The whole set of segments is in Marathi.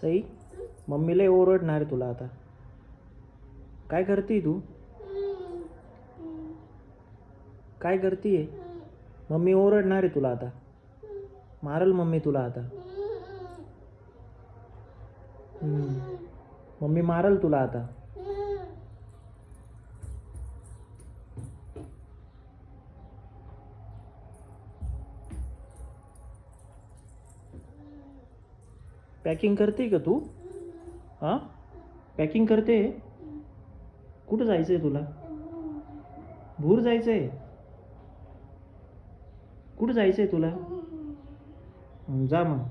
सई मम्मीला ओरडणार आहे तुला आता. काय करते तू? काय करतीये? मम्मी ओरडणार आहे तुला आता. मारल मम्मी तुला आता. मम्मी मारल तुला आता. पॅकिंग करते का तू? हां? पॅकिंग करते? कुठं जायचं आहे तुला? भूर जायचं आहे कुठं जायचं आहे तुला? जा मग.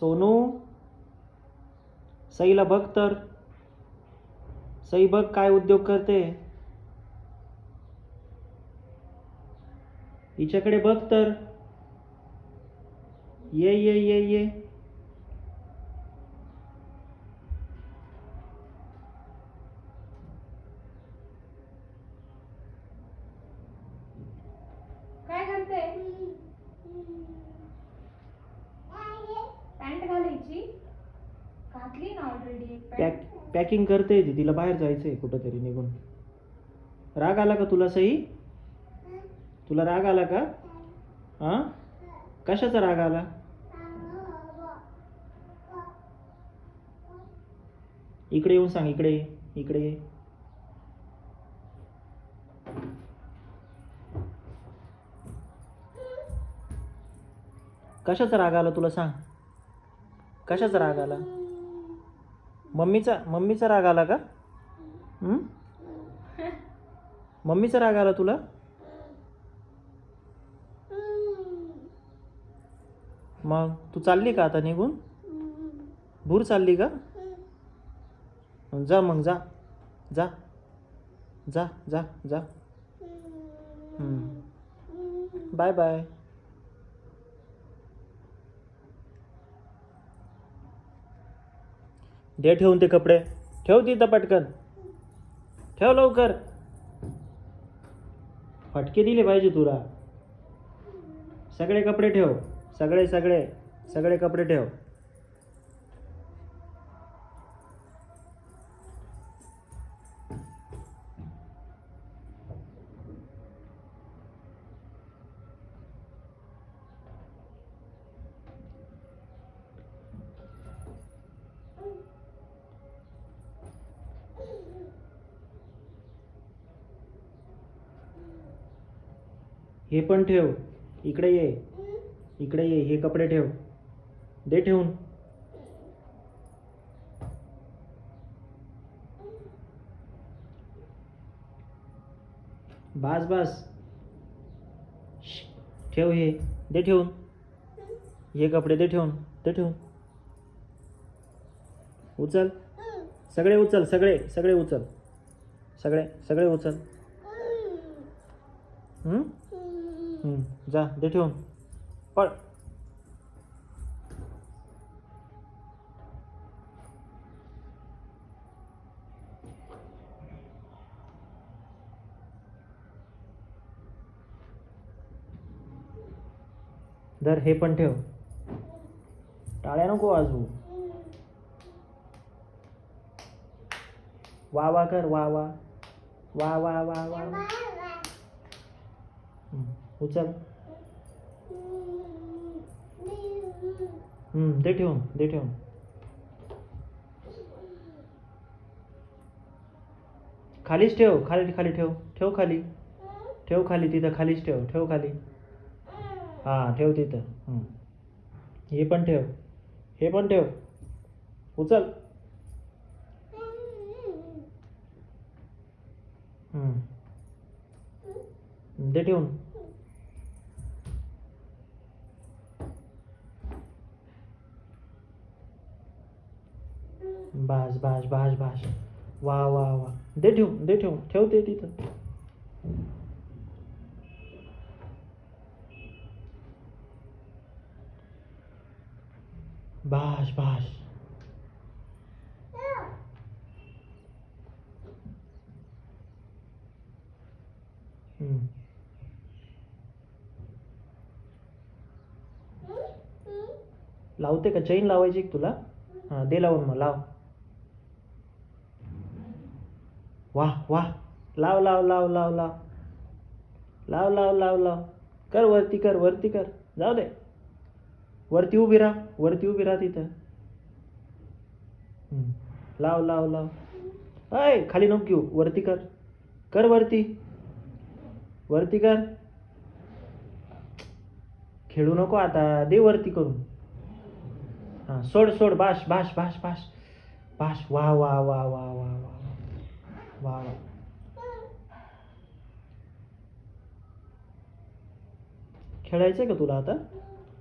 सोनू सईला बघ तर सई बघ काय उद्योग करते? हिच्याकडे बघ तर. ये ये ये ये. पॅकिंग करते ती तिला बाहेर जायचंय कुठंतरी निघून. राग आला का तुला सई? तुला राग आला का? हा? कशाचा राग आला? इकडे येऊन सांग इकडे इकडे ये. कशाचा राग आला तुला सांग? कशाचा राग आला? मम्मीचा मम्मीचा राग आला का? मम्मीचा राग आला तुला? मग तू चालली का आता निघून? भूर चालली का? जा मग जा. जा. जा जा जा. Bye bye. दे ठेवून ते कपडे. ठेव तिथं पटकन. ठेव लवकर. फटके दिले पाहिजे तुला. सगळे कपडे ठेव. सगळे सगळे सगळे कपडे ठेव. हे पण ठेव. इकडे ये. इकडे ये. हे कपडे ठेव. दे ठेवून. बास बास. ठेव हे. दे ठेवून. हे कपडे दे ठेवून. दे ठेवून. उचल. सगळे उचल. सगळे. सगळे उचल. सगळे. सगळे उचल. हं? जा दे ठेवून. पळ. धर हे पण ठेव. टाळ्या नको वाजवू. वा वा कर वा वा. वा वा वा वा. वा. उचल. दे ठेवून दे ठेवून. खालीच ठेव खाली खाली ठेव ठेव खाली. ठेव खाली तिथं खालीच ठेव ठेव खाली. हां ठेव तिथं. हे पण ठेव हे पण ठेव. उचल. दे ठेवून. बास बास बास वा वा वा. दे ठेव दे ठेव. ठेव ते तिथं. बाश बाश हम्म. लावते का? चैन लावायची तुला? हां दे लावून मग लाव. वाह वाह. लाव लाव लाव लाव लाव. लाव लाव लाव लाव. कर वरती कर वरती कर. जाऊ दे. वरती उभी राहा वरती उभी राहा तिथं. लाव लाव लाव. अय खाली नको घेऊ. वरती कर. कर वरती. वरती कर. खेळू नको आता. दे वरती करून. हां सोड सोड. बाश बाश बाश बाश. बाश. वा वा वा वा वा वा. वा खेळायचं आहे का तुला आता?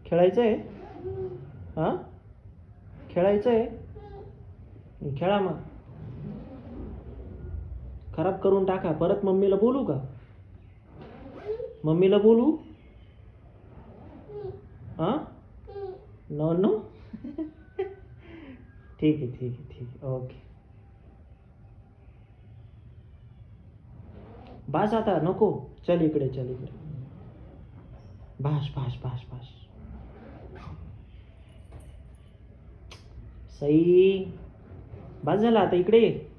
खेळायचं आहे हां? खेळायचं आहे खेळा मग. खराब करून टाका. परत मम्मीला बोलू का? मम्मीला बोलू? हां? No no? ठीक आहे ठीक आहे ठीक आहे. ओके. बास आता नको. चल इकडे चल इकडे. भास भास भास भास सई बास झाला आता इकडे.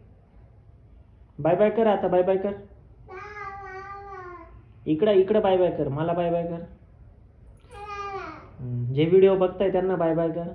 बाय बाय कर आता बाय बाय कर. इकडं इकडं बाय बाय कर. मला बाय बाय कर जे व्हिडिओ बघताय त्यांना बाय बाय कर